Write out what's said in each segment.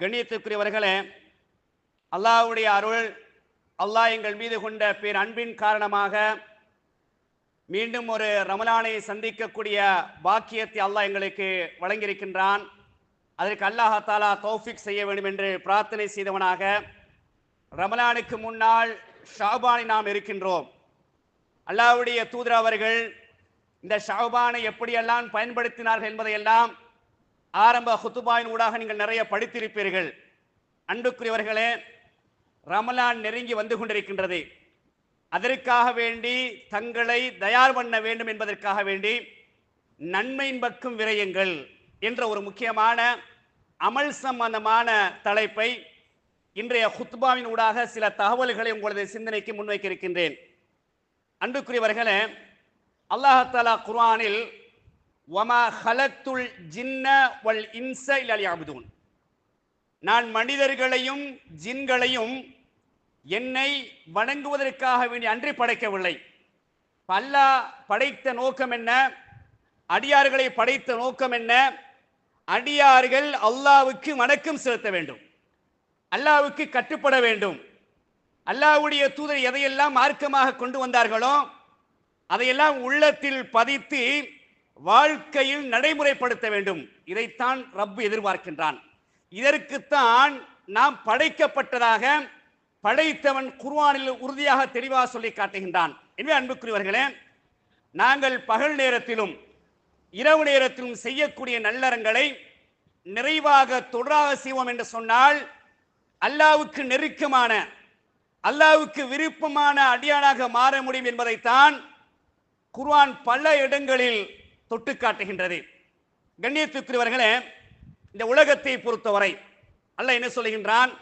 கண்ணியத்துக்குரியவர்களே அல்லாஹுடைய அருள் அல்லாஹ் எங்கள் மீது கொண்ட பேர் அன்பின் காரணமாக மீண்டும் ஒரு ரமலானை சந்திக்கக்கூடிய பாக்கியத்தை அல்லாஹ் எங்களுக்கு வழங்கியிருக்கின்றான். அதற்கு அல்லாஹாலா தௌஃபிக் செய்ய வேண்டும் என்று பிரார்த்தனை செய்தவனாக ரமலானுக்கு முன்னால் ஷாபானை நாம் இருக்கின்றோம். அல்லாஹ்வுடைய தூதர் அவர்கள் இந்த ஷாபானை எப்படியெல்லாம் பயன்படுத்தினார்கள் என்பதையெல்லாம் ஆரம்ப ஹுத்துபாயின் ஊடாக நீங்கள் நிறைய படித்திருப்பீர்கள். அன்புக்குரியவர்களே ரமலான் நெருங்கி வந்து கொண்டிருக்கின்றது. அதற்காக வேண்டி தங்களை தயார் பண்ண வேண்டும் என்பதற்காக வேண்டி நன்மையின் பக்கம் விரையுங்கள் என்ற ஒரு முக்கியமான அமல் சம்பந்தமான தலைப்பை இன்றைய ஹுத்பாவின் ஊடாக சில தகவல்களை உங்களது சிந்தனைக்கு முன்வைக்க இருக்கின்றேன். அன்புக்குரியவர்களே அல்லாஹாலா குர்ஆனில் வமா ஹலத்துல் ஜின்ன வல் இன்ச இல் நான் மனிதர்களையும் ஜின்களையும் என்னை வணங்குவதற்காக வேண்டி அன்றி படைக்கவில்லை. அல்லாஹ் படைத்த நோக்கம் என்ன? அடியார்களை படைத்த நோக்கம் என்ன? அடியார்கள் அல்லாவுக்கு வணக்கம் செலுத்த வேண்டும். அல்லாவுக்கு கட்டுப்பட வேண்டும். அல்லாஹ்வுடைய தூதர் எதையெல்லாம் மார்க்கமாக கொண்டு வந்தார்களோ அதையெல்லாம் உள்ளத்தில் பதித்து வாழ்க்கையில் நடைமுறைப்படுத்த வேண்டும். இதைத்தான் ரப்பு எதிர்பார்க்கின்றான். இதற்குத்தான் நாம் படைக்கப்பட்டதாக படைத்தவன் குர்வானில் உறுதியாக தெளிவாக சொல்லி காட்டுகின்றான். எனவே அன்புக்குரியவர்களே நாங்கள் பகல் நேரத்திலும் இரவு நேரத்திலும் செய்யக்கூடிய நல்லறங்களை நிறைவாக தொடராக செய்வோம் என்று சொன்னால் அல்லாவுக்கு நெருக்கமான அல்லாவுக்கு விருப்பமான அடியானாக மாற முடியும் என்பதைத்தான் குர்வான் பல இடங்களில் தொட்டு காட்டுகின்றது கண்ணியத்துக்குரியவர்களே இந்த உலகத்தை பொறுத்தவரை அல்ல என்ன சொல்லுகின்றான்?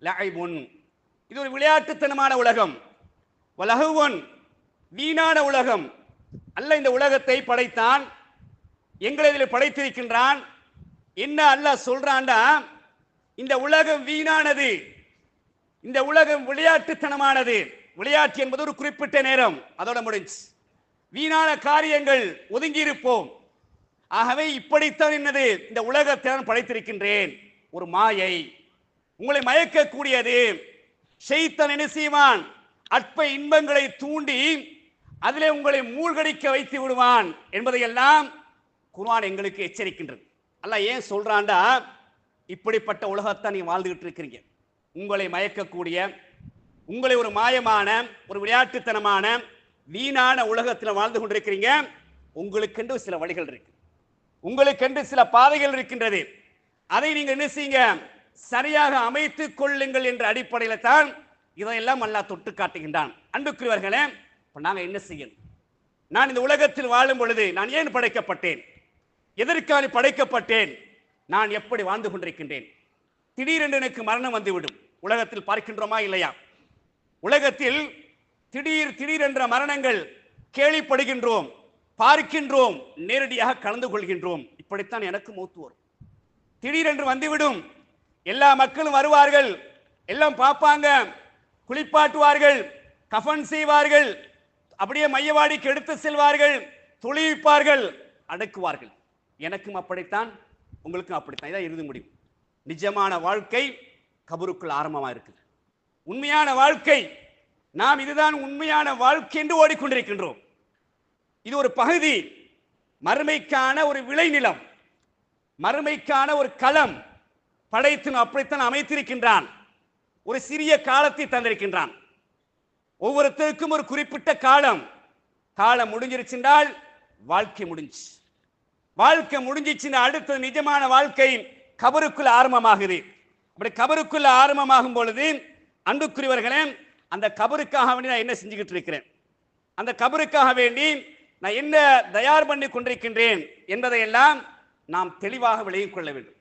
லஐபுன் இது ஒரு விளையாட்டுத்தனமான உலகம். லகுவன் வீணான உலகம். அல்ல இந்த உலகத்தை படைத்தான். எங்களை இதில் படைத்திருக்கின்றான். என்ன அல்ல சொல்றான்டா? இந்த உலகம் வீணானது. இந்த உலகம் விளையாட்டுத்தனமானது. விளையாட்டு என்பது ஒரு குறிப்பிட்ட நேரம். அதோட முடிஞ்சு வீணான காரியங்கள் ஒதுங்கி இருப்போம் ஆகவே இப்படித்தான் என்னது இந்த உலகத்தை நான் படைத்திருக்கின்றேன். ஒரு மாயை. உங்களை மயக்கக்கூடியது. செய்தன் என்ன செய்வான்? அற்ப இன்பங்களை தூண்டி அதிலே உங்களை மூழ்கடிக்க வைத்து விடுவான் என்பதையெல்லாம் குர்ஆன் எங்களுக்கு எச்சரிக்கின்றது. அல்ல ஏன் சொல்கிறாண்டா இப்படிப்பட்ட உலகத்தை நீ வாழ்ந்துகிட்டு இருக்கிறீங்க. உங்களை மயக்கக்கூடிய உங்களை ஒரு மாயமான ஒரு விளையாட்டுத்தனமான வீணான உலகத்தில் வாழ்ந்து கொண்டிருக்கிறீங்க. உங்களுக்கென்று சில வழிகள் இருக்கு. உங்களுக்கென்று சில பாதைகள் இருக்கின்றது. அதை நீங்கள் என்ன செய்யுங்க? சரியாக அமைத்துக் கொள்ளுங்கள் என்ற அடிப்படையில் தான் இதையெல்லாம் அல்லா தொட்டு காட்டுகின்றான். அன்புக்குரியவர்களே இப்போ நாங்கள் என்ன செய்யணும்? நான் இந்த உலகத்தில் வாழும் பொழுது நான் ஏன் படைக்கப்பட்டேன்? எதற்காக படைக்கப்பட்டேன்? நான் எப்படி வாழ்ந்து கொண்டிருக்கின்றேன்? திடீரென்று எனக்கு மரணம் வந்துவிடும். உலகத்தில் பார்க்கின்றோமா இல்லையா? உலகத்தில் திடீர் திடீர் என்ற மரணங்கள் கேள்விப்படுகின்றோம் பார்க்கின்றோம் நேரடியாக கலந்து கொள்கின்றோம். இப்படித்தான் எனக்கு மூத்து வரும். திடீரென்று வந்துவிடும். எல்லா மக்களும் வருவார்கள். எல்லாம் பார்ப்பாங்க. குளிப்பாட்டுவார்கள். கஃபன் செய்வார்கள். அப்படியே மையவாடிக்கு எடுத்து செல்வார்கள். துளிவிப்பார்கள் அடக்குவார்கள். எனக்கும் அப்படித்தான் உங்களுக்கும் அப்படித்தான். இதான் இறுதி முடியும் நிஜமான வாழ்க்கை கபருக்குள் ஆரம்பமாக இருக்குது. உண்மையான வாழ்க்கை நாம் இதுதான் உண்மையான வாழ்க்கை என்று ஓடிக்கொண்டிருக்கின்றோம். இது ஒரு பகுதி மறுமைக்கான ஒரு விளைநிலம் மறுமைக்கான ஒரு களம் படைத்து அப்படித்தான் அமைத்திருக்கின்றான். ஒரு சிறிய காலத்தை தந்திருக்கின்றான். ஒவ்வொருத்தருக்கும் ஒரு குறிப்பிட்ட காலம். காலம் முடிஞ்சிருச்சுன்றால் வாழ்க்கை முடிஞ்சு வாழ்க்கை முடிஞ்சிச்சுன்னா அடுத்தது நிஜமான வாழ்க்கை கபருக்குள் ஆரம்பமாகுது. அப்படி கபருக்குள்ள ஆரம்பமாகும் பொழுது அன்புக்குரியவர்களே அந்த கபருக்காக வேண்டி நான் என்ன செஞ்சுக்கிட்டு இருக்கிறேன்? அந்த கபருக்காக வேண்டி நான் என்ன தயார் பண்ணி கொண்டிருக்கின்றேன் என்பதையெல்லாம் நாம் தெளிவாக விளங்கிக் கொள்ள வேண்டும்.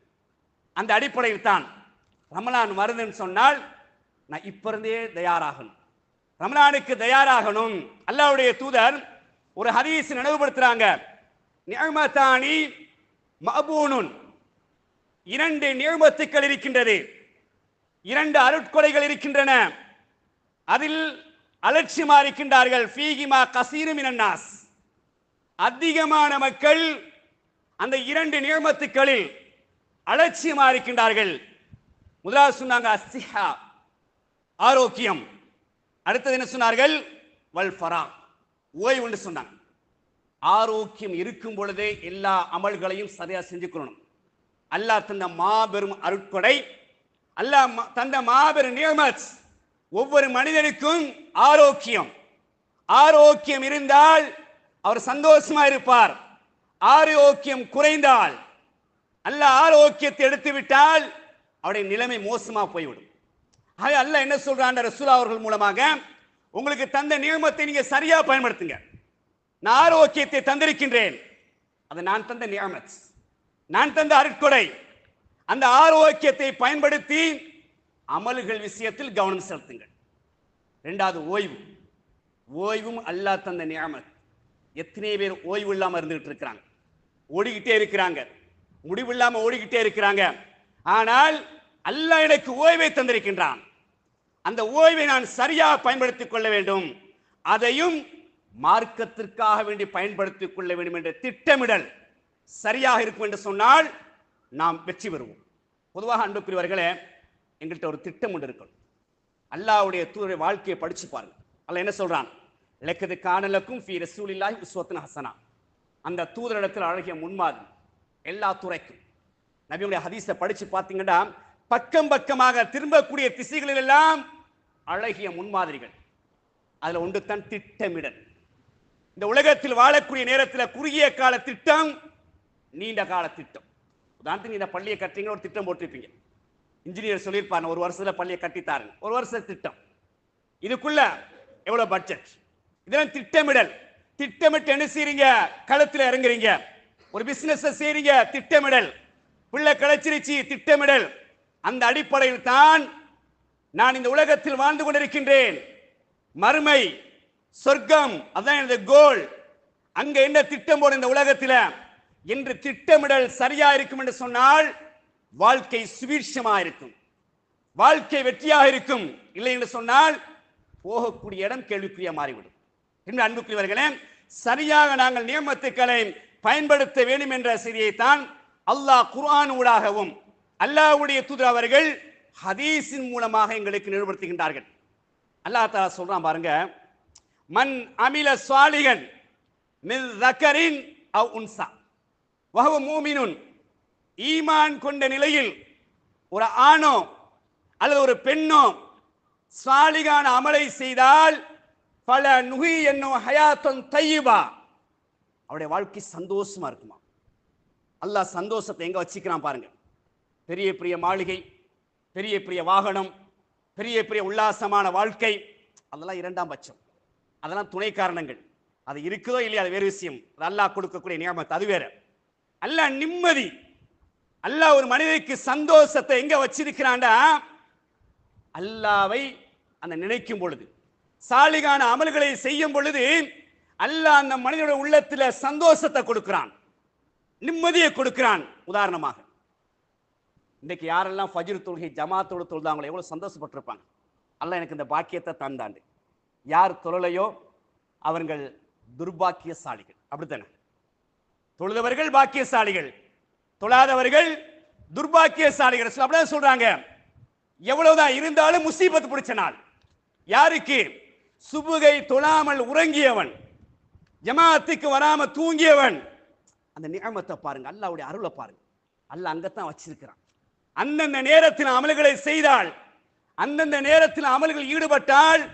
அந்த அடிப்படையில் தான் ரமலான் வருதுன்னு சொன்னால் நான் இப்ப இருந்தே தயாராகணும். ரமலானுக்கு தயாராகணும். அல்லாவுடைய தூதர் ஒரு ஹதீஸ் நினைவுபடுத்துறாங்க. நியமத்தானி மபூனுன். இரண்டு நியமத்துக்கள் இருக்கின்றது. இரண்டு அருட்கொலைகள் இருக்கின்றன. அதில் அலட்சியமா இருக்கின்றார்கள் ஃபீகிமா கசீரு மினன்னாஸ். அதிகமான மக்கள் அந்த இரண்டு நியமத்துக்களில் அலட்சியமா இருக்கின்றார்கள் முதலாவது சொன்னாங்க அஸ்திஹா ஆரோக்கியம். அடுத்தது என்ன சொன்னார்கள்? வல் ஃபரா ஓய்வுன்னு சொன்னாங்க. ஆரோக்கியம் இருக்கும் பொழுதே எல்லா அமல்களையும் சரியாக செஞ்சுக்கணும் அல்லாஹ் தந்த மாபெரும் அருட்கொடை அல்லாஹ் தந்த மாபெரும் நியமத் ஒவ்வொரு மனிதனுக்கும் ஆரோக்கியம். ஆரோக்கியம் இருந்தால் அவர் சந்தோஷமா இருப்பார். ஆரோக்கியம் குறைந்தால் அல்ல ஆரோக்கியத்தை எடுத்து விட்டால் அவருடைய நிலைமை மோசமா போய்விடும். ஆக அல்ல என்ன சொல்றான் ரசூலா அவர்கள் மூலமாக? உங்களுக்கு தந்த நியமத்தை நீங்க சரியா பயன்படுத்துங்க. நான் ஆரோக்கியத்தை தந்திருக்கின்றேன். அது நான் தந்த நியமத். நான் தந்த அருட்கொடை. அந்த ஆரோக்கியத்தை பயன்படுத்தி அமல்கள் விஷயத்தில் கவனம் செலுத்துங்கள். ரெண்டாவது ஓய்வு. ஓய்வும் அல்லாஹ் தந்த நியமத். எத்தனை பேர் ஓய்வு இல்லாமல் இருந்துகிட்டு இருக்கிறாங்க? ஓடிக்கிட்டே இருக்கிறாங்க. முடிவில்லாம ஓடிக்கிட்டே இருக்கிறாங்க. ஆனால் அல்லாஹ் எனக்கு ஓய்வை தந்திருக்கின்றான். அந்த ஓய்வை நான் சரியாக பயன்படுத்திக் கொள்ள வேண்டும். அதையும் மார்க்கத்திற்காக வேண்டி பயன்படுத்திக் கொள்ள வேண்டும் என்ற திட்டமிடல் சரியாக இருக்கும் என்று சொன்னால் நாம் வெற்றி பெறுவோம். பொதுவாக அன்புக்குரியவர்களே எங்கள்கிட்ட ஒரு திட்டம் ஒன்று இருக்கணும். அல்லாஹ்வுடைய தூரை வாழ்க்கையை படிச்சு பாருங்க. அல்ல என்ன சொல்றான்? லெக்கது காணலக்கும் ஃபி ரசூலில்லாஹி உஸ்வத்தன் ஹசனா. அந்த தூதரிடத்தில் அழகிய முன்மாதிரி எல்லா துறைக்கும். நபியுடைய ஹதீஸை படிச்சு பார்த்தீங்கன்னா பக்கம் பக்கமாக திரும்பக்கூடிய திசைகளில் எல்லாம் அழகிய முன்மாதிரிகள். அதுல ஒன்று தான் திட்டமிடல். இந்த உலகத்தில் வாழக்கூடிய நேரத்தில் குறுகிய கால திட்டம் நீண்ட கால திட்டம். உதாரணத்துக்கு இந்த பள்ளியை கட்டுறீங்க ஒரு திட்டம் போட்டிருப்பீங்க. இன்ஜினியர் சொல்லியிருப்பாங்க ஒரு வருஷத்துல பள்ளியை கட்டித்தாருங்க ஒரு வருஷ திட்டம். இதுக்குள்ள எவ்வளவு பட்ஜெட் இதெல்லாம் திட்டமிடல். திட்டமிட்டு என்ன செய்றீங்க? களத்தில் இறங்குறீங்க. ஒரு பிசினஸ் செய்றீங்க திட்டமிடல். பிள்ளை கிடைச்சிருச்சு திட்டமிடல். அந்த அடிப்படையில் தான் நான் இந்த உலகத்தில் வாழ்ந்து கொண்டிருக்கின்றேன். மறுமை சொர்க்கம் அதான் எனது கோல் அங்க என்ன திட்டம் போட இந்த உலகத்தில்? என்று திட்டமிடல் சரியா இருக்கும் என்று சொன்னால் வாழ்க்கை சுபீட்சமா இருக்கும் வாழ்க்கை வெற்றியாக இருக்கும் இல்லை என்று சொன்னால் போகக்கூடிய இடம் கேள்விக்குரிய மாறிவிடும். என்று அன்புக்குரியவர்களே சரியாக நாங்கள் நியமத்துக்களை பயன்படுத்த வேண்டும் என்ற செய்தியைத்தான் அல்லாஹ் குர்ஆன் ஊடாகவும் அல்லாஹ்வுடைய தூதர் அவர்கள் ஹதீஸின் மூலமாக எங்களுக்கு நிறுவனப்படுத்துகின்றார்கள் அல்லாஹ் தாலா சொல்றான் பாருங்க மன் அமில சுவாலிகன் மில் ரக்கரின் அவ் உன்சா வஹுவ மூமினுன் ஈமான் கொண்ட நிலையில் ஒரு ஆணோ அல்லது ஒரு பெண்ணோ சாலிகான அமலை செய்தால் பல நுகி என்னும் ஹயாத்தன் தையுபா. அவருடைய வாழ்க்கை சந்தோஷமா இருக்குமா? அல்லாஹ் சந்தோஷத்தை எங்க வச்சுக்கிறான் பாருங்க பெரிய பெரிய மாளிகை பெரிய பெரிய வாகனம் பெரிய பெரிய உல்லாசமான வாழ்க்கை அதெல்லாம் இரண்டாம் பட்சம். அதெல்லாம் துணை காரணங்கள். அது இருக்குதோ இல்லையா அது வேறு விஷயம். அது அல்லாஹ் கொடுக்கக்கூடிய நியமத்தை அது வேற. அல்ல நிம்மதி அல்லாஹ் ஒரு மனிதனுக்கு சந்தோஷத்தை எங்க வச்சிருக்கிறான்டா? அல்லாவை அந்த நினைக்கும் பொழுது சாலிகான அமல்களை செய்யும் பொழுது அல்லாஹ் அந்த மனிதனுடைய உள்ளத்துல சந்தோஷத்தை கொடுக்கிறான் நிம்மதியை கொடுக்கிறான். உதாரணமாக இன்றைக்கு யாரெல்லாம் ஃபஜிர் தொழுகை ஜமாத்தோடு தொழுதாங்களோ எவ்வளவு சந்தோஷப்பட்டிருப்பாங்க. அல்லாஹ் எனக்கு இந்த பாக்கியத்தை தந்தாண்டு. யார் தொழலையோ அவர்கள் துர்பாக்கியசாலிகள். அப்படித்தானே? தொழுதவர்கள் பாக்கியசாலிகள். தொழாதவர்கள் துர்பாக்கியசாலிகள். சொல்ல- அப்படிதான் சொல்றாங்க. எவ்வளவுதான் இருந்தாலும் முசீபத் பிடிச்ச நாள். யாருக்கு? சுபுகை தொழாமல் உறங்கியவன். ஜமாத்துக்கு வராம தூங்கியவன். அந்த நியமத்தை பாருங்க. அல்லாவுடைய அருளை பாருங்க. அல்ல அங்கத்தான் வச்சிருக்கிறான். அந்தந்த நேரத்தில் அமல்களை செய்தால் அந்தந்த நேரத்தில் அமல்கள் ஈடுபட்டால்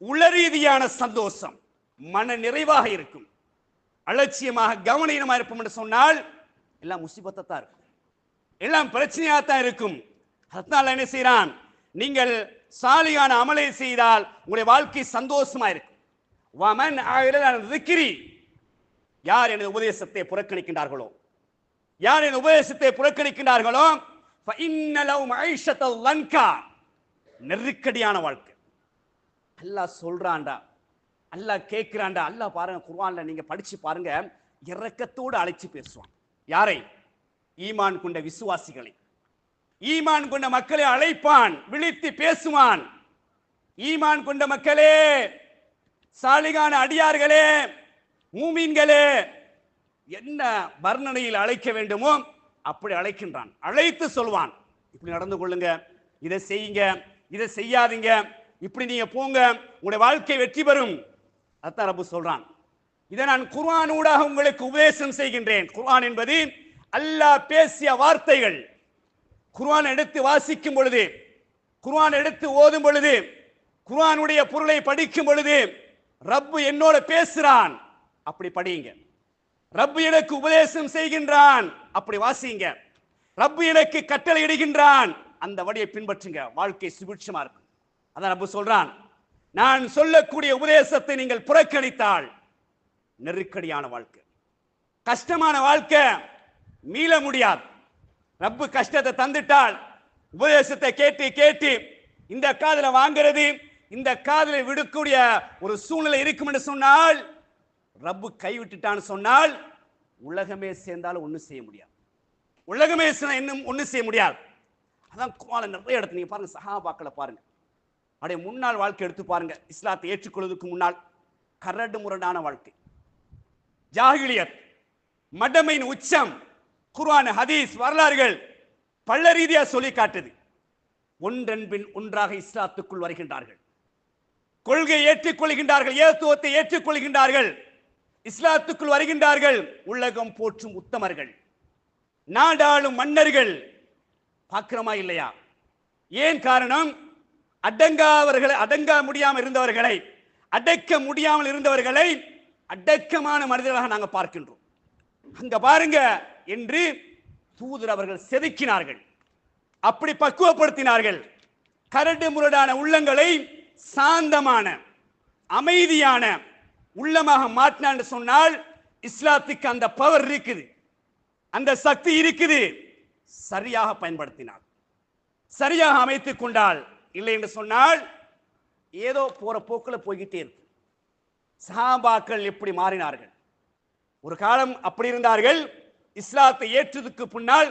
உளரீதியான சந்தோஷம் மன நிறைவாக இருக்கும். அலட்சியமாக கவனீனமாக இருப்போம் என்று சொன்னால் எல்லாம் முசிபத்தை தான் இருக்கும். எல்லாம் பிரச்சனையாக தான் இருக்கும். அதனால என்ன செய்கிறான் நீங்கள் சாலியான அமலை செய்தால் உங்களுடைய வாழ்க்கை சந்தோஷமா இருக்கும். வமன் திக்கிரி யார் எனது உபதேசத்தை புறக்கணிக்கின்றார்களோ? யார் எனது உபதேசத்தை புறக்கணிக்கின்றார்களோ? நெருக்கடியான வாழ்க்கை. அல்லாஹ் சொல்றான்டா. அல்லாஹ் கேட்கிறான்டா அல்லாஹ் பாருங்க குர்வான்ல நீங்க படிச்சு பாருங்க. இறக்கத்தோடு அழைச்சி பேசுவான். யாரை? ஈமான் கொண்ட விசுவாசிகளை. ஈமான் கொண்ட மக்களை அழைப்பான் விழித்து பேசுவான். ஈமான் கொண்ட மக்களே சாலிகான அடியார்களே மூமீன்களே என்ன வர்ணனையில் அழைக்க வேண்டுமோ அப்படி அழைக்கின்றான். அழைத்து சொல்வான். இப்படி நடந்து கொள்ளுங்க இதை செய்யுங்க இதை செய்யாதீங்க இப்படி நீங்க போங்க உங்களுடைய வாழ்க்கை வெற்றி பெறும். அதான் ரப்பு சொல்றான். இதை நான் குர்ஆன் ஊடாக உங்களுக்கு உபதேசம் செய்கின்றேன். குர்ஆன் என்பது அல்லாஹ் பேசிய வார்த்தைகள். குர்ஆன் எடுத்து வாசிக்கும் பொழுது குர்ஆன் எடுத்து ஓதும் பொழுது குர்ஆனுடைய பொருளை படிக்கும் பொழுது ரப்பு என்னோட பேசுறான். அப்படி படியுங்க. ரப்பு எனக்கு உபதேசம் செய்கின்றான். அப்படி வாசிங்க ரப்பு எனக்கு கட்டளை இடுகின்றான். அந்த வழியை பின்பற்றுங்க. வாழ்க்கை சுபிட்சமா இருக்கும். அதான் ரப்பு சொல்றான். நான் சொல்லக்கூடிய உபதேசத்தை நீங்கள் புறக்கணித்தால் நெருக்கடியான வாழ்க்கை. கஷ்டமான வாழ்க்கை மீள முடியாது. ரப்பு கஷ்டத்தை தந்துட்டால் உபதேசத்தை கேட்டு கேட்டு இந்த காதல வாங்குறது இந்த காதுல விடக்கூடிய ஒரு சூழ்நிலை இருக்கும் என்று சொன்னால் ரப்பு கைவிட்டுட்டான்னு சொன்னால் உலகமே சேர்ந்தாலும் ஒன்றும் செய்ய முடியாது. உலகமே சேர்ந்தா இன்னும் ஒன்றும் செய்ய முடியாது. அதான் குர்ஆன்ல நிறைய இடத்துல நீங்க பாருங்க சஹாபாக்களை பாருங்க. அப்படியே முன்னாள் வாழ்க்கை எடுத்து பாருங்க இஸ்லாத்தை ஏற்றுக்கொள்வதற்கு முன்னால் கரடு முரடான வாழ்க்கை. ஜாகிலியத் மடமையின் உச்சம் குர்ஆன் ஹதீஸ் வரலாறுகள் பல ரீதியா சொல்லி காட்டுது. ஒன்றன் பின் ஒன்றாக இஸ்லாத்துக்குள் வருகின்றார்கள். கொள்கை ஏற்றுக்கொள்கின்றார்கள் ஏத்துவத்தை ஏற்றுக்கொள்கின்றார்கள். இஸ்லாத்துக்குள் வருகின்றார்கள். உலகம் போற்றும் உத்தமர்கள் நாடாளும் மன்னர்கள். பார்க்கிறோமா இல்லையா? ஏன் காரணம்? அடங்காவர்களை அடங்க முடியாமல் இருந்தவர்களை அடைக்க முடியாமல் இருந்தவர்களை அடக்கமான மனிதர்களாக நாங்கள் பார்க்கின்றோம். அங்க பாருங்க என்று தூதர் அவர்கள் செதுக்கினார்கள். அப்படி பக்குவப்படுத்தினார்கள். கரடு முரடான உள்ளங்களை சாந்தமான அமைதியான உள்ளமாக மாற்றினான்னு சொன்னால் இஸ்லாத்துக்கு அந்த பவர் இருக்குது. அந்த சக்தி இருக்குது. சரியாக பயன்படுத்தினார். சரியாக அமைத்துக் கொண்டால் இல்லை என்று சொன்னால் ஏதோ போற போக்கில் போய்கிட்டே இருக்கும். சஹாபாக்கள் எப்படி மாறினார்கள்? ஒரு காலம் அப்படி இருந்தார்கள் இஸ்லாத்தை ஏற்றதுக்கு பின்னால்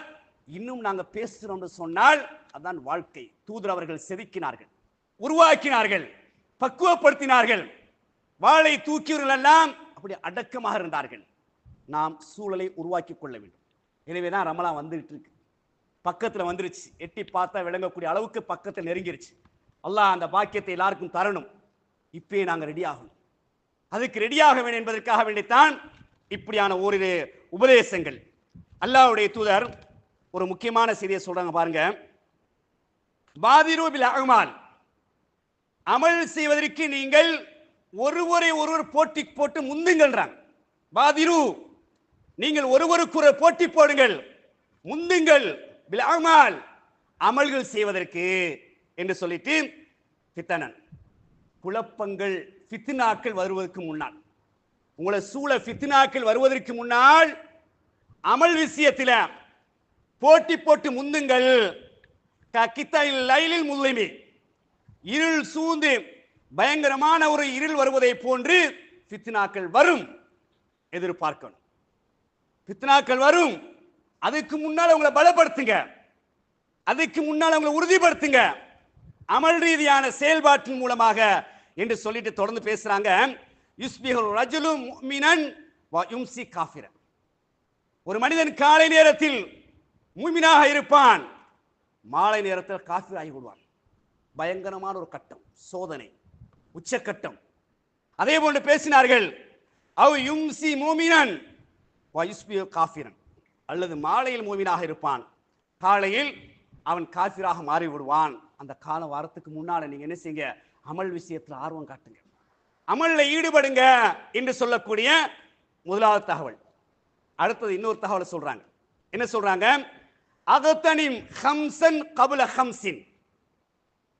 இன்னும் நாங்கள் பேசுகிறோம் என்று சொன்னால் அதான் வாழ்க்கை. தூதர் அவர்கள் செதுக்கினார்கள் உருவாக்கினார்கள் பக்குவப்படுத்தினார்கள். வாளை தூக்கியவர்கள் எல்லாம் அப்படி அடக்கமாக இருந்தார்கள். நாம் சூழலை உருவாக்கி கொள்ள வேண்டும். எனவே தான் ரமலா வந்துகிட்டு இருக்கு. பக்கத்தில் வந்துருச்சு. எட்டி பார்த்தா விளங்கக்கூடிய அளவுக்கு பக்கத்தில் நெருங்கிருச்சு. அல்லாஹ் அந்த பாக்கியத்தை எல்லாருக்கும் தரணும். இப்பயே நாங்கள் ரெடி ஆகணும். அதுக்கு ரெடியாக வேண்டும் என்பதற்காக வேண்டித்தான் இப்படியான ஓரிரு உபதேசங்கள். அல்லாவுடைய தூதர் ஒரு முக்கியமான செய்தியை சொல்றாங்க பாருங்க. பாதிரூபில் அகமால் அமல் செய்வதற்கு நீங்கள் ஒருவரை ஒருவர் போட்டி போட்டு முந்துங்கள்றாங்க. பாதிரு நீங்கள் ஒருவருக்கு ஒரு போட்டி போடுங்கள் முந்துங்கள். பில் அமல்கள் செய்வதற்கு என்று சொல்லிட்டு பித்தனன் குழப்பங்கள் ஃபித்னாக்கள் வருவதற்கு முன்னால். உங்களை சூழ ஃபித்னாக்கள் வருவதற்கு முன்னால் அமல் விஷயத்தில் போட்டி போட்டு முந்துங்கள். கித்தாயில் லைலில் முல்லைமி இருள் சூழ்ந்து பயங்கரமான ஒரு இருள் வருவதை போன்று ஃபித்னாக்கள் வரும். எதிர்பார்க்கணும். ஃபித்னாக்கள் வரும். அதுக்கு முன்னால் உங்களை பலப்படுத்துங்க. அதுக்கு முன்னால் உங்களை உறுதிப்படுத்துங்க. அமல் ரீதியான செயல்பாட்டின் மூலமாக என்று சொல்லிட்டு தொடர்ந்து பேசுறாங்க. யுஸ்பிஹுல் ரஜுலு முஃமினன் யும்சி காஃபிரன். ஒரு மனிதன் காலை நேரத்தில் மூமினாக இருப்பான். மாலை நேரத்தில் காஃபிர் ஆகி விடுவான். பயங்கரமான ஒரு கட்டம் சோதனை உச்சக்கட்டம். அதே போன்று பேசினார்கள். அவ் யும்சி மூமினன் வ காஃபிரன். அல்லது மாலையில் மூமினாக இருப்பான். காலையில் அவன் காஃபிராக மாறி விடுவான் அந்த கால வாரத்துக்கு முன்னால் நீங்கள் என்ன செய்யுங்க? அமல் விஷயத்தில் ஆர்வம் காட்டுங்க. அமலில் ஈடுபடுங்க என்று சொல்லக்கூடிய முதலாவது தகவல். அடுத்தது இன்னொரு தகவல் சொல்றாங்க. என்ன சொல்றாங்க? அகத்தனிம் ஹம்சன் கபுல ஹம்சின்.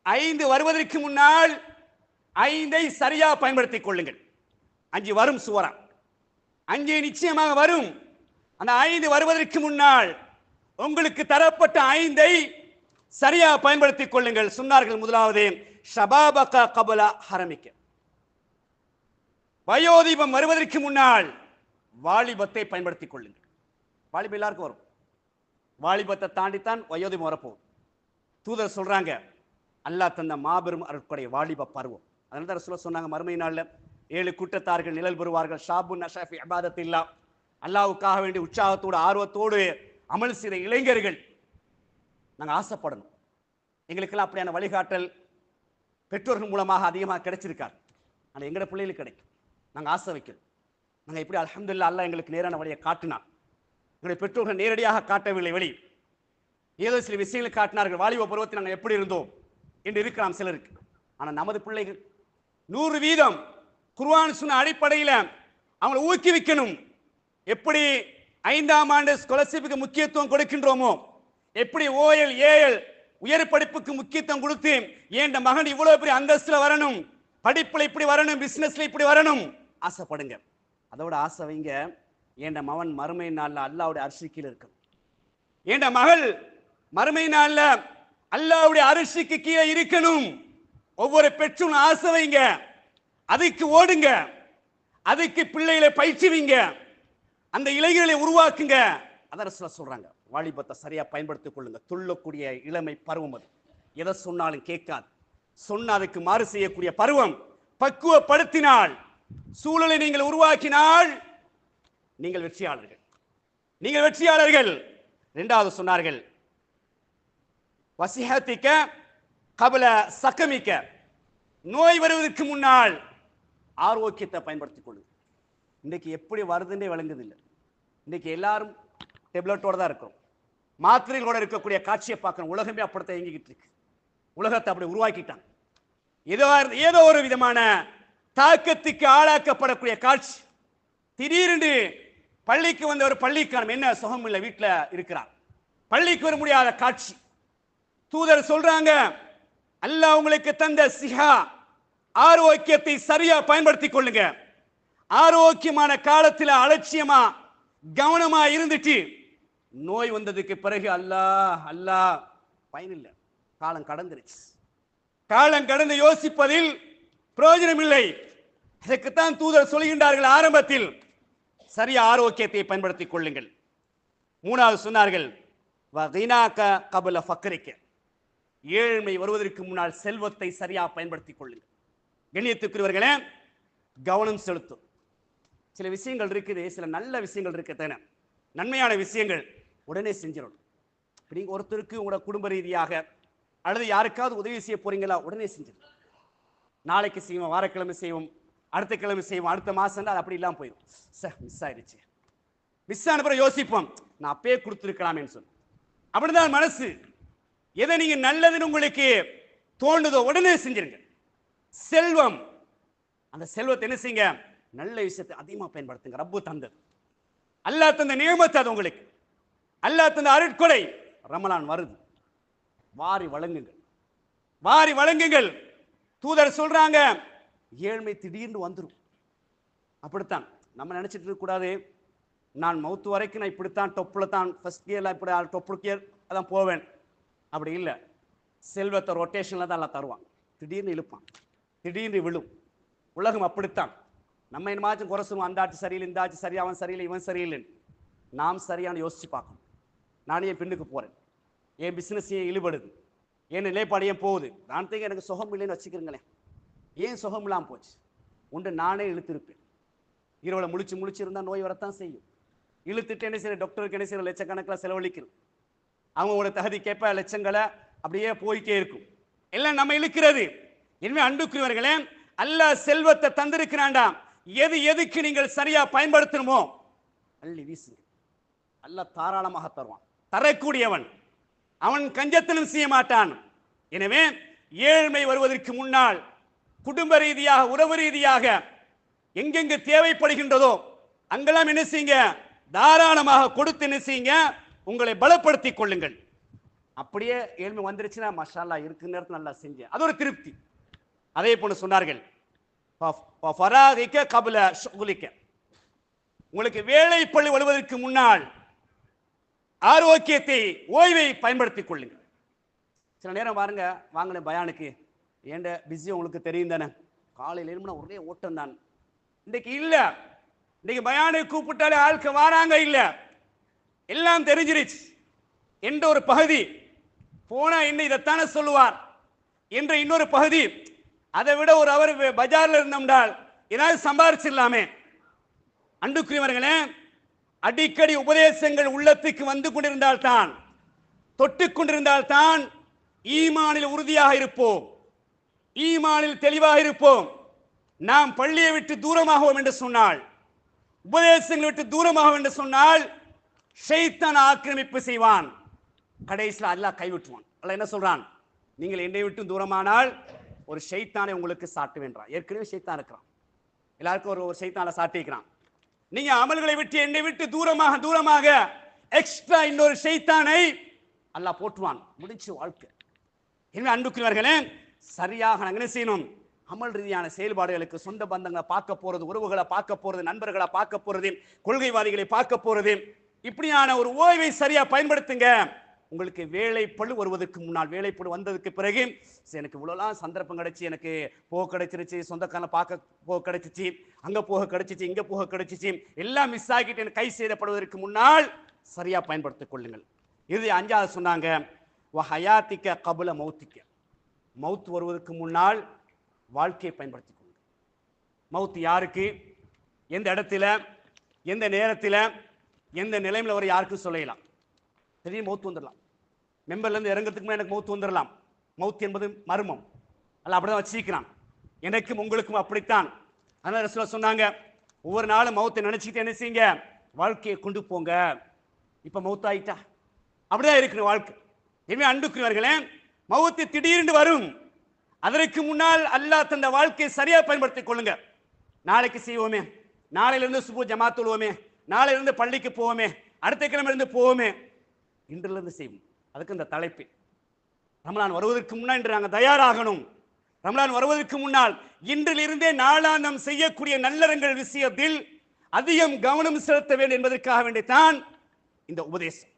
ஐந்து வருவதற்கு முன்னால் ஐந்தை சரியா பயன்படுத்திக் கொள்ளுங்கள். அஞ்சு வரும் சுவரா. அங்கே நிச்சயமாக வரும். அந்த ஐந்து வருவதற்கு முன்னால் உங்களுக்கு தரப்பட்ட ஐந்தை சரியா பயன்படுத்திக் கொள்ளுங்கள். சொன்னார்கள் முதலாவது ஷபாபக கபலா ஹரமிக்க. வயோதீபம் வருவதற்கு முன்னால் வாலிபத்தை பயன்படுத்திக் கொள்ளுங்கள். வாலிபம் எல்லாருக்கும் வரும். வாலிபத்தை தாண்டித்தான் வயோதீபம் வரப்போகும் தூதர் சொல்றாங்க அல்லாஹ் தந்த மாபெரும் அருட்கொடை வாலிப பருவம். அதனால தான் சொன்னாங்க மறுமை நாளில் ஏழு கூட்டத்தார்கள் நிழல் பெறுவார்கள். ஷாபு நஷாஃபி அபாதத் இல்லா அல்லாஹ்வுக்காக வேண்டிய உற்சாகத்தோடு ஆர்வத்தோடு அமல் செய்த இளைஞர்கள் நாங்கள் ஆசைப்படணும். எங்களுக்கெல்லாம் அப்படியான வழிகாட்டல் பெற்றோர்கள் மூலமாக அதிகமாக கிடைச்சிருக்கார். ஆனால் எங்களோட பிள்ளைகளுக்கு கிடைக்கும். நாங்கள் ஆசை வைக்கிறோம் நாங்கள் எப்படி அலமதுல்லா அல்லாஹ் எங்களுக்கு நேரான வழியை காட்டினான். எங்களுடைய பெற்றோர்கள் நேரடியாக காட்டவில்லை வழி ஏதோ சில விஷயங்களை காட்டினார்கள். வாலிப பருவத்தில் நாங்கள் எப்படி இருந்தோம் என்று இருக்கலாம் சிலருக்கு. ஆனால் நமது பிள்ளைகள் நூறு வீதம் குர்வான் சொன்ன அடிப்படையில் அவங்களை ஊக்குவிக்கணும். எப்படி ஐந்தாம் ஆண்டு ஸ்காலர்ஷிப்புக்கு முக்கியத்துவம் கொடுக்கின்றோமோ எப்படி ஓஎல் ஏஎல் உயர் படிப்புக்கு முக்கியத்துவம் கொடுத்து என் மகன் இவ்வளவு பெரிய அந்தஸ்துல வரணும்? படிப்புல இப்படி வரணும் பிசினஸ்ல இப்படி வரணும்? ஆசைப்படுங்க. அதோட ஆசை வைங்க. என் மகன் மறுமை நாள்ல அல்லாவுடைய அரிசிக்கில் இருக்கும் என் மகள் மறுமை நாள்ல அல்லாவுடைய அரிசிக்கு கீழே இருக்கணும்? ஒவ்வொரு பெற்றும் ஆசை வைங்க. அதுக்கு ஓடுங்க. அதுக்கு பிள்ளைகளை பயிற்சி வைங்க. அந்த இளைஞர்களை உருவாக்குங்க. அதான் ரசூலா சொல்றாங்க வாலிபத்தை சரியா பயன்படுத்திக் கொள்ளுங்க துள்ளக்கூடிய இளமை பருவம் அது. எதை சொன்னாலும் கேட்காது. சொன்ன அதுக்கு மாறு செய்யக்கூடிய பருவம் பக்குவப்படுத்தினால் சூழலை நீங்கள் உருவாக்கினால் நீங்கள் வெற்றியாளர்கள். நீங்கள் வெற்றியாளர்கள். இரண்டாவது சொன்னார்கள் வசிஹத்திக்க கபல சக்கமிக்க. நோய் வருவதற்கு முன்னால் ஆரோக்கியத்தை பயன்படுத்திக் கொள்ளுங்கள். இன்னைக்கு எப்படி வருதுன்னே விளங்குதில்லை. இன்னைக்கு எல்லாரும் டெப்லெட்டோடு தான் இருக்கும். மாத்திரைகளோடு இருக்கக்கூடிய காட்சியை பார்க்கணும். உலகமே அப்படித்தான் இயங்கிக்கிட்டு இருக்கு. உலகத்தை அப்படி உருவாக்கிட்டாங்க. ஏதோ ஏதோ ஒரு விதமான தாக்கத்துக்கு ஆளாக்கப்படக்கூடிய காட்சி. திடீரென்று பள்ளிக்கு வந்த ஒரு பள்ளிக்கான என்ன சுகம் இல்லை வீட்டில் இருக்கிறார் பள்ளிக்கு வர முடியாத காட்சி. தூதர் சொல்றாங்க அல்லாஹ் உங்களுக்கு தந்த சிஹா ஆரோக்கியத்தை சரியா பயன்படுத்திக் கொள்ளுங்க. ஆரோக்கியமான காலத்துல அலட்சியமா கவனமா இருந்துட்டு நோய் வந்ததுக்கு பிறகு அல்லா அல்லாஹ் பயனில்லை. காலம் கடந்துருச்சு. காலம் கடந்து யோசிப்பதில் பிரயோஜனம் இல்லை அதற்குத்தான் தூதர் சொல்கின்றார்கள் ஆரம்பத்தில் சரியா ஆரோக்கியத்தை பயன்படுத்திக் கொள்ளுங்கள். மூணாவது சொன்னார்கள் கபல ஃபக்கரிக்க ஏழ்மை வருவதற்கு முன்னால் செல்வத்தை சரியாக பயன்படுத்திக் கொள்ளுங்கள். கண்ணியத்துக்குரியவர்களே கவனம் செலுத்தும். சில விஷயங்கள் இருக்குது சில நல்ல விஷயங்கள் இருக்கு தானே நன்மையான விஷயங்கள் உடனே செஞ்சிடணும். இப்போ நீங்கள் ஒருத்தருக்கு உங்களோட குடும்ப ரீதியாக அல்லது யாருக்காவது உதவி செய்ய போறீங்களா உடனே செஞ்சிடணும் நாளைக்கு செய்வோம் வாரக்கிழமை செய்வோம் அடுத்த கிழமை செய்வோம் அடுத்த மாதம்னா அது அப்படி இல்லாமல் போயிடும். சார் மிஸ் ஆயிடுச்சு. மிஸ் ஆன யோசிப்போம் நான் அப்பயே கொடுத்துருக்கலாமேன்னு சொல்லி. அப்படிதான் மனசு. எதை நீங்கள் நல்லதுன்னு உங்களுக்கு தோணுதோ உடனே செஞ்சிருங்க. செல்வம். அந்த செல்வத்தை என்ன செய்யுங்க? நல்ல விஷயத்தை அதிகமாக பயன்படுத்துங்க. ரப்பு தந்தது. அல்லா தந்த நியமத்தை அது உங்களுக்கு. அல்லாஹ் தந்த அருட்கொடை. ரமலான் வருது. வாரி வழங்குங்கள். வாரி வழங்குங்கள். தூதர் சொல்றாங்க ஏழ்மை திடீர்னு வந்துடும் அப்படித்தான். நம்ம நினைச்சிட்டு இருக்கக்கூடாது நான் மவுத்து வரைக்கும் நான் இப்படித்தான் டொப்பில் தான் ஃபர்ஸ்ட் கியரில் இப்படி டொப்புக்கு கியர் அதான் போவேன். அப்படி இல்லை. செல்வத்தை ரொட்டேஷனில் தான் எல்லாம் தருவான் திடீர்னு இழுப்பான். திடீர்னு விழும். உலகம் அப்படித்தான். நம்ம என்னமாச்சும் குறை சொல்லுவோம் அந்த ஆட்சி சரியில்லை இந்த ஆட்சி சரி அவன் சரியில்லை இவன் சரியில்லைன்னு. நாம் சரியான யோசிச்சு பார்க்கணும். நானே என் பின்னுக்கு போகிறேன் என் பிஸ்னஸ் ஏன் இழுபடுது? என் நிலைப்பாடு ஏன் போகுது? நான் தேங்க எனக்கு சுகம் இல்லைன்னு வச்சுக்கிறேங்களேன் ஏன் சுகம் இல்லாமல் போச்சு? உண்டு நானே இழுத்திருப்பேன். இரவில் முழிச்சு முழிச்சு நோய் வரத்தான் செய்யும். இழுத்துட்டு என்ன செய்யற? டாக்டருக்கு என்ன செய்யற? லட்சக்கணக்கில் செலவழிக்கணும் அவங்களோட தகுதி கேட்ப லட்சங்களை அப்படியே போய்க்கே இருக்கும். எல்லாம் நம்ம இழுக்கிறது. இனிமே அன்புக்குரியவர்களே அல்ல செல்வத்தை தந்திருக்கிறாண்டாம் எது எதுக்கு நீங்கள் சரியா பயன்படுத்தணுமோ அள்ளி வீசுங்க. நல்லா தாராளமாக தருவான். தரக்கூடியவன். அவன் கஞ்சத்திலும் செய்ய மாட்டான். எனவே ஏழ்மை வருவதற்கு முன்னால் குடும்ப ரீதியாக உறவு ரீதியாக எங்கெங்கு தேவைப்படுகின்றதோ அங்கெல்லாம் என்ன செய்யுங்க? தாராளமாக கொடுத்து என்ன செய்யுங்க? உங்களை பலப்படுத்திக் கொள்ளுங்கள். அப்படியே ஏழ்மை வந்துருச்சுன்னா மஷாலா இருக்கு நேரத்தில் நல்லா செஞ்சேன் அது ஒரு திருப்தி. அதே போல சொன்னார்கள் "ஃப- ஃபராகிக்க கபல உங்களுக்கு வேலை பள்ளி வருவதற்கு முன்னால் ஆரோக்கியத்தை ஓய்வை பயன்படுத்திக் கொள்ளுங்கள். சில நேரம் பாருங்க வாங்கின பயானுக்கு. ஏண்ட பிஸி உங்களுக்கு தெரியும் தானே? காலையில் எழும்பினா ஒரே ஓட்டம் தான். இன்னைக்கு இல்லை. இன்னைக்கு பயானை கூப்பிட்டாலே ஆளுக்கு வாராங்க இல்லை. எல்லாம் தெரிஞ்சிருச்சு. என்ற ஒரு பகுதி. போனா என்ன இதைத்தானே சொல்லுவார். என்ற இன்னொரு பகுதி. அதை விட ஒரு அவர் பஜாரில் இருந்தோம்னால் ஏதாவது சம்பாரிச்சிடலாமே. அன்புக்குரியவர்களே அடிக்கடி உபதேசங்கள் உள்ளத்துக்கு வந்து கொண்டிருந்தால்தான் தொட்டுக் கொண்டிருந்தால் தான் ஈமானில் உறுதியாக இருப்போம். ஈமானில் தெளிவாக இருப்போம். நாம் பள்ளியை விட்டு தூரமாகவும் என்று சொன்னால் உபதேசங்களை விட்டு தூரமாகவும் என்று சொன்னால் ஷைத்தான் ஆக்கிரமிப்பு செய்வான். கடைசியில் அல்லாஹ் கைவிட்டுவான். அல்ல என்ன சொல்றான்? நீங்கள் என்னை விட்டு தூரமானால் ஒரு ஷைத்தானை உங்களுக்கு சாட்டுவேன்றான். ஏற்கனவே ஷைத்தான் இருக்கிறான். எல்லாருக்கும் ஒரு ஒரு ஷைத்தானை சாட்டிக்கிறான் நீங்க அமல்களை விட்டு என்னை விட்டு தூரமாக தூரமாக எக்ஸ்ட்ரா இன்னொரு செய்தானை அல்லாஹ் போட்டுவான் முடிச்சு வாழ்க்கை. எனவே அன்புக்குரியவர்களே சரியாக நாங்கள் என்ன செய்யணும்? அமல் ரீதியான செயல்பாடுகளுக்கு சொந்த பந்தங்களை பார்க்க போறது உறவுகளை பார்க்க போறது நண்பர்களை பார்க்க போறது கொள்கைவாதிகளை பார்க்க போறது இப்படியான ஒரு ஓய்வை சரியா பயன்படுத்துங்க. உங்களுக்கு வேலைப்பழு வருவதற்கு முன்னால் வேலைப்பழு வந்ததுக்கு பிறகு சரி, எனக்கு இவ்வளோலாம் சந்தர்ப்பம் கிடச்சி எனக்கு போக கிடச்சிருச்சு சொந்தக்காரனை பார்க்க போக கிடச்சிச்சு அங்கே போக கிடச்சிச்சு இங்கே போக கிடச்சிச்சு எல்லாம் மிஸ் ஆகிட்டு எனக்கு கை செய்தப்படுவதற்கு முன்னால் சரியாக பயன்படுத்திக் கொள்ளுங்கள். இது அஞ்சாவது சொன்னாங்க ஹயாத்திக்க கபுல மௌத்திக்க. மவுத் வருவதற்கு முன்னால் வாழ்க்கையை பயன்படுத்தி கொள்ளுங்கள். மவுத் யாருக்கு? எந்த இடத்துல எந்த நேரத்தில் எந்த நிலைமையில் வர யாருக்கும் சொல்லலாம். திடீர்னு மௌத்து வந்துடலாம். மெம்பர்லேருந்து இறங்குறதுக்கு எனக்கு மௌத்து வந்துடலாம். மௌத் என்பது மர்மம். அல்ல அப்படிதான் வச்சிருக்கிறான் எனக்கும் உங்களுக்கும் அப்படித்தான். அதனால ரசூலா சொன்னாங்க ஒவ்வொரு நாளும் மௌத்தை நினச்சிக்கிட்டு என்ன செய்யுங்க? வாழ்க்கையை கொண்டு போங்க. இப்போ மௌத்தாயிட்டா அப்படிதான் இருக்கணும் வாழ்க்கை. எனவே அன்புக்குரியவர்களே மௌத்து திடீர்னு வரும். அதற்கு முன்னால் அல்லாஹ் தந்த வாழ்க்கையை சரியாக பயன்படுத்திக் கொள்ளுங்க. நாளைக்கு செய்வோமே. நாளையிலிருந்து சுபு ஜமாத் நாளையிலிருந்து பள்ளிக்கு போவோமே. அடுத்த கிழமையிலிருந்து போவோமே. இன்றிலிருந்து செய்வோம். அதுக்கு இந்த தலைப்பு. ரமலான் வருவதற்கு முன்னால் இன்று நாங்கள் தயாராகணும். ரமலான் வருவதற்கு முன்னால் இன்றிலிருந்தே நாளாந்தம் செய்யக்கூடிய நல்லறங்கள் விஷயத்தில் அதிகம் கவனம் செலுத்த வேண்டும் என்பதற்காக வேண்டித்தான் இந்த உபதேசம்.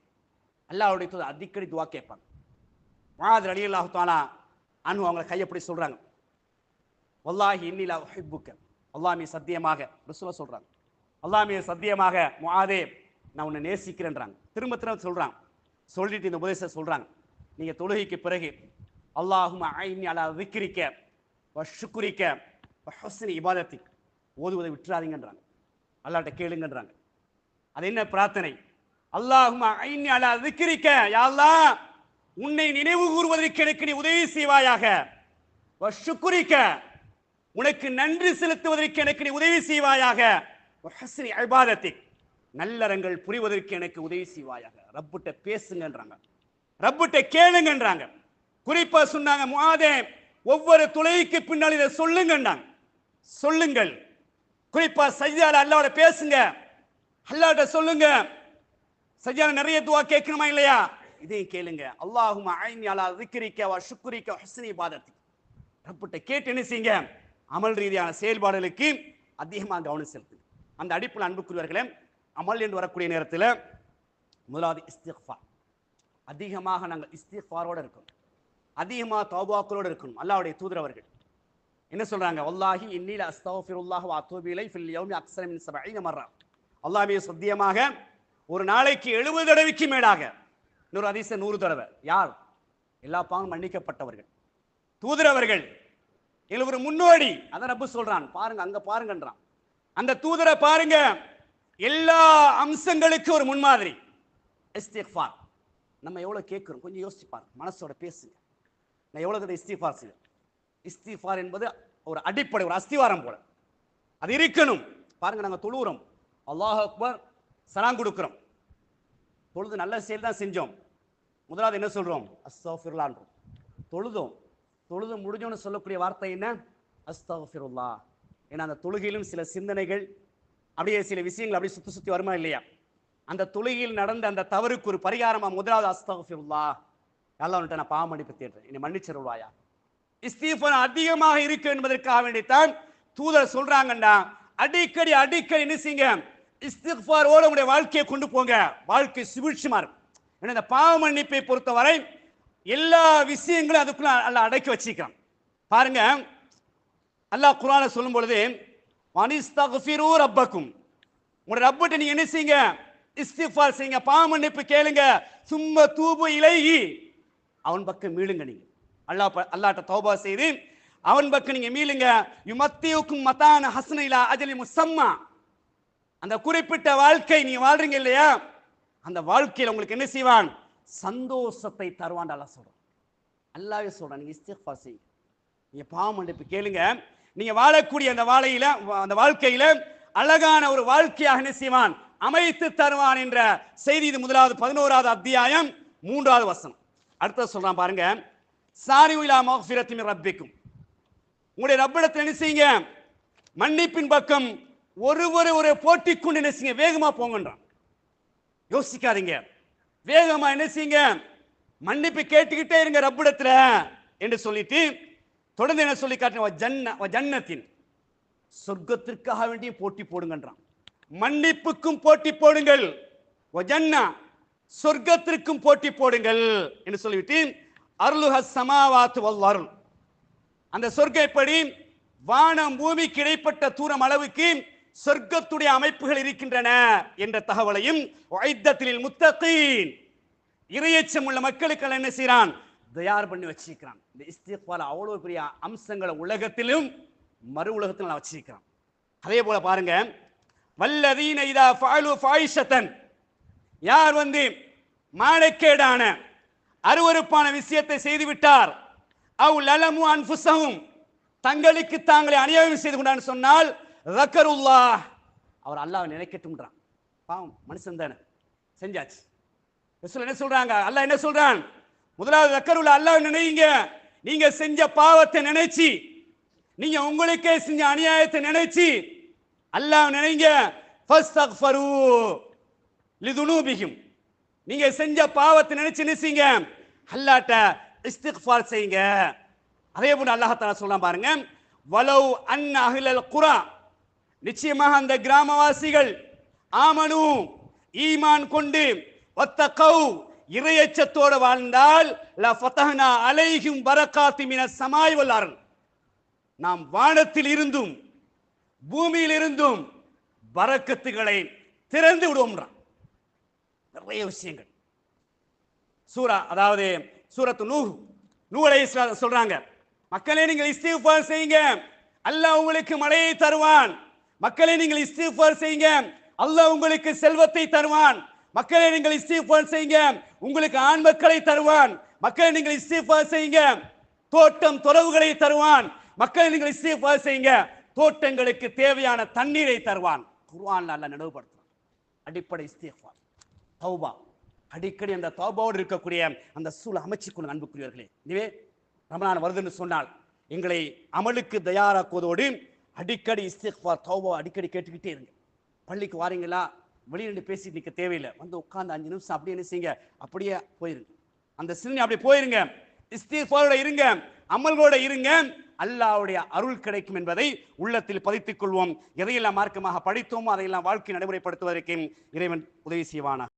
அல்லாவுடைய தூதர் அடிக்கடி துவா கேட்பாங்க. மாதிரி அலி அல்லாஹு அனு அவங்கள கையப்படி சொல்கிறாங்க வல்லாஹி இன்னிலா ஹிப்புக்க அல்லாமே சத்தியமாக ரசூலா சொல்கிறாங்க அல்லாமே சத்தியமாக மாதே நான் உன்னை நேசிக்கிறேன்றாங்க. திரும்ப திரும்ப சொல்கிறாங்க சொல்லிட்டு இந்த உபதேசம் சொல்கிறாங்க நீங்கள் தொழுகைக்கு பிறகு அல்லாஹும் ஐனி அலா விக்கிரிக்க வஷுக்குரிக்க ஹொசனி வ இபாதத்தி. ஓதுவதை விட்டுறாதீங்கன்றாங்க. அல்லாட்ட கேளுங்கன்றாங்க. அது என்ன பிரார்த்தனை? அல்லாஹும் ஐனி அலா விக்கிரிக்க யா உன்னை நினைவு கூறுவதற்கு எனக்கு நீ உதவி செய்வாயாக. வஷுக்குரிக்க உனக்கு நன்றி செலுத்துவதற்கு எனக்கு நீ உதவி செய்வாயாக. வ ஹுஸ்னி நல்லறங்கள் புரிவதற்கு எனக்கு உதவி செய்வாயாக. ரப்புட்ட பேசுங்கன்றாங்க. ரப்புட்ட கேளுங்கன்றாங்க. குறிப்பா சொன்னாங்க மாதே ஒவ்வொரு துளைக்கு பின்னால் இதை சொல்லுங்கன்றாங்க. சொல்லுங்கள். குறிப்பா சஜிதால அல்லாவோட பேசுங்க. அல்லாட்ட சொல்லுங்க. சஜிதால நிறைய துவா கேட்கணுமா இல்லையா? இதையும் கேளுங்க. அல்லாஹும் ஐனி அலா திக்ரிக்க வா ஷுக்ரிக்க வ பாதத்தி ரப்புட்ட கேட்டு என்ன செய்யுங்க? அமல் ரீதியான செயல்பாடுகளுக்கு அதிகமாக கவனம் செலுத்துங்க. அந்த அடிப்பில் அன்புக்குரியவர்களே அமல் என்று வரக்கூடிய நேரத்தில் முதலாவது இஸ்திஃபார் அதிகமாக நாங்கள் இஸ்திஃபாரோடு இருக்கணும். அதிகமாக தௌபாக்களோடு இருக்கணும். அல்லாவுடைய தூதரவர்கள் என்ன சொல்கிறாங்க அல்லாஹி இன்னில அஸ்தக்ஃபிருல்லாஹ் வ ஃபில் யௌமி அக்ஸர மின் 70 மர்ரா. அல்லாஹ் சத்தியமாக ஒரு நாளைக்கு 70 தடவைக்கு மேலாக இன்னொரு அதிச நூறு தடவை. யார்? எல்லா பாவம் மன்னிக்கப்பட்டவர்கள். தூதரவர்கள் இதில் ஒரு முன்னோடி. அதை ரப்பு சொல்கிறான் பாருங்க அங்கே பாருங்கன்றான். அந்த தூதரை பாருங்க. எல்லா அம்சங்களுக்கும் ஒரு முன்மாதிரி. இஸ்திஃபார் நம்ம எவ்வளோ கேட்குறோம்? கொஞ்சம் யோசிப்பார் மனசோட பேசுங்க. நான் எவ்வளோ தடவை இஸ்திஃபார் செய்வேன் இஸ்திஃபார் என்பது ஒரு அடிப்படை ஒரு அஸ்திவாரம் போல. அது இருக்கணும். பாருங்க நாங்கள் தொழுகிறோம். அல்லாஹ் அக்பர் சலாம் கொடுக்குறோம். தொழுது நல்ல செயல் தான் செஞ்சோம். முதலாவது என்ன சொல்கிறோம் அஸ்தஃபிர்லான்றோம் தொழுதோம். தொழுது முடிஞ்சோன்னு சொல்லக்கூடிய வார்த்தை என்ன? அஸ்தஃபிருல்லா. ஏன்னா அந்த தொழுகையிலும் சில சிந்தனைகள் அப்படியே சில விஷயங்கள் அப்படியே சுற்றி சுத்தி வருமா இல்லையா? அந்த தொழுகையில் நடந்த அந்த தவறுக்கு ஒரு பரிகாரமாக முதலாவது அஸ்தஃபிருல்லா. அல்லாஹ் நான் பாவம் தேடுறேன்? என்னை மன்னிச்சிருவாயா? இஸ்தீஃபன் அதிகமாக இருக்கு என்பதற்காக வேண்டித்தான் தூதர் சொல்றாங்கண்டா அடிக்கடி அடிக்கடி என்ன செய்யுங்க? இஸ்திஃபாரோட உங்களுடைய வாழ்க்கையை கொண்டு போங்க. வாழ்க்கை சுபிட்சமா இருக்கும். ஏன்னா இந்த பாவ மன்னிப்பை பொறுத்தவரை எல்லா விஷயங்களும் அதுக்குள்ள அல்ல அடக்கி வச்சிருக்கான் பாருங்க அல்லாஹ் குரானை சொல்லும் பொழுது வனிஸ்தக்ஃபிரு ரப்பக்கும். உங்களோட ரப்பிட்ட நீங்க என்ன செய்யுங்க? இஸ்திஃபார் செய்யுங்க. பாமன்னிப்பு கேளுங்க. சும்ம தூபு இலகி. அவன் பக்கம் மீளுங்க நீங்க. அல்லாஹ் ப- தௌபா செய்து அவன் பக்கம் நீங்க மீளுங்க. யுமத்தியுக்கும் மத்தான ஹஸ்ன இலா அஜலி முசம்மா. அந்த குறிப்பிட்ட வாழ்க்கை நீங்க வாழ்றீங்க இல்லையா? அந்த வாழ்க்கையில் உங்களுக்கு என்ன செய்வான்? சந்தோஷத்தை தருவான் அல்லா சொல்றான். அல்லாவே சொல்றான் நீங்க இஸ்திக்ஃபார் செய்யுங்க. நீங்க பாவ கேளுங்க. நீங்க வாழக்கூடிய அந்த வாழையில அந்த வாழ்க்கையில அழகான ஒரு வாழ்க்கையாக நிச்சயமான் அமைத்து தருவான் என்ற செய்தி இது முதலாவது பதினோராவது அத்தியாயம் மூன்றாவது வசனம். அடுத்தது சொல்றான் பாருங்க சாரி உலா மஃபிரத்தின் ரப்பிக்கும். உங்களுடைய ரப்பிடத்தில் என்ன செய்யுங்க? மன்னிப்பின் பக்கம் ஒரு ஒரு போட்டிக்குண்டு என்ன செய்யுங்க? வேகமா போங்கன்றான். யோசிக்காதீங்க. வேகமா என்ன செய்யுங்க? மன்னிப்பு கேட்டுக்கிட்டே இருங்க ரப்பிடத்தில் என்று சொல்லிட்டு தொடர்ந்து என்ன சொல்லி காட்டுங்க ஜன்னத்தின் சொர்க்கத்திற்காக வேண்டிய போட்டி போடுங்கன்றான். மன்னிப்புக்கும் போட்டி போடுங்கள். வ சொர்க்கத்திற்கும் போட்டி போடுங்கள். என்று சொல்லிவிட்டு அருளுக சமாவாத்து வல் அந்த சொர்க்கப்படி வானம் பூமிக்கு இடைப்பட்ட தூரம் அளவுக்கு சொர்க்கத்துடைய அமைப்புகள் இருக்கின்றன என்ற தகவலையும் வைத்தத்தில் முத்தகீன். இரையச்சம் உள்ள மக்களுக்கு என்ன செய்கிறான் தயார் பண்ணி வச்சிருக்கிறான்? இந்த இஸ்திக்பால் அவ்வளோ பெரிய அம்சங்களை உலகத்திலும் மறு உலகத்திலும் நான் வச்சிருக்கிறான். அதே போல பாருங்க வல்லதீன இதா ஃபாலு ஃபாயிஷத்தன். யார் வந்து மானக்கேடான அருவருப்பான விஷயத்தை செய்துவிட்டார்? அவ் லலமு அன்புசவும் தங்களுக்கு தாங்களை அநியாயம் செய்து கொண்டான்னு சொன்னால் ரக்கருல்லா அவர் அல்லாஹ் நினைக்கட்டும்ன்றான். பாவம் மனுஷன் தானே. செஞ்சாச்சு. என்ன சொல்றாங்க? அல்லாஹ் என்ன சொல்றான்? முதலாவது ரக்கருல்லா அல்லாஹ் நினைங்க நீங்க செஞ்ச பாவத்தை நினைச்சு நீங்க உங்களுக்கே செஞ்ச அநியாயத்தை நினைச்சு அல்லாஹ் நினைங்க ஃபஸ்தக்ஃபரு லிதுனூபிஹிம். நீங்க செஞ்ச பாவத்தை நினைச்சு நினைச்சீங்க. அல்லாட்ட இஸ்திக்ஃபார் செய்யுங்க. அதே போல அல்லாஹ் சொல்லலாம் பாருங்க வலவ் அன் அகிலல் குரா. நிச்சயமாக அந்த கிராமவாசிகள் ஆமனு ஈமான் கொண்டு வத்தகௌ இறையச்சத்தோடு வாழ்ந்தால் ல ஃபதஹ்னா அலைஹிம் பரக்காத்தி மினஸ் நாம் வானத்தில் இருந்தும் பூமியில் இருந்தும் பரக்கத்துகளை திறந்து விடுவோம்ன்றான். நிறைய விஷயங்கள். சூரா அதாவது சூரத்து நூ நூலை சொல்றாங்க மக்களே நீங்கள் இஸ்திஃபார் செய்யுங்க. அல்லாஹ் உங்களுக்கு மழையை தருவான். மக்களே நீங்கள் இஸ்திஃபார் செய்யுங்க. அல்லாஹ் உங்களுக்கு செல்வத்தை தருவான். மக்களை நீங்கள் இஸ்திஃபார் செய்யுங்க. உங்களுக்கு ஆண் மக்களை தருவான். மக்களை நீங்கள் இஸ்திஃபார் செய்யுங்க. தோட்டம் துறவுகளை தருவான். மக்களை நீங்கள் இஸ்திஃபார் செய்யுங்க. தோட்டங்களுக்கு தேவையான தண்ணீரை தருவான். குர்வான் நல்லா நினைவுபடுத்துவான் அடிப்படை இஸ்திஃபார். தௌபா. அடிக்கடி அந்த தௌபாவோடு இருக்கக்கூடிய அந்த சூழல் அமைச்சுக்கொள்ள அன்புக்குரியவர்களே. இதுவே ரமணான் வருதுன்னு சொன்னால் எங்களை அமலுக்கு தயாராக்குவதோடு அடிக்கடி இஸ்திக்பார் தௌபா அடிக்கடி கேட்டுக்கிட்டே இருங்க. பள்ளிக்கு வாரீங்களா? வெளியே பேசி பேசிட்டு நிற்க தேவையில்லை. வந்து உட்காந்து அஞ்சு நிமிஷம் அப்படியே என்ன செய்யுங்க? அப்படியே போயிருங்க. அந்த சிந்தனை அப்படியே போயிருங்க. இஸ்திக்பாரோட இருங்க. அமல்களோட இருங்க. அல்லாவுடைய அருள் கிடைக்கும் என்பதை உள்ளத்தில் பதித்துக் கொள்வோம். எதையெல்லாம் மார்க்கமாக படித்தோமோ அதையெல்லாம் வாழ்க்கை நடைமுறைப்படுத்துவதற்கு இறைவன் உதவி செய்வானாக.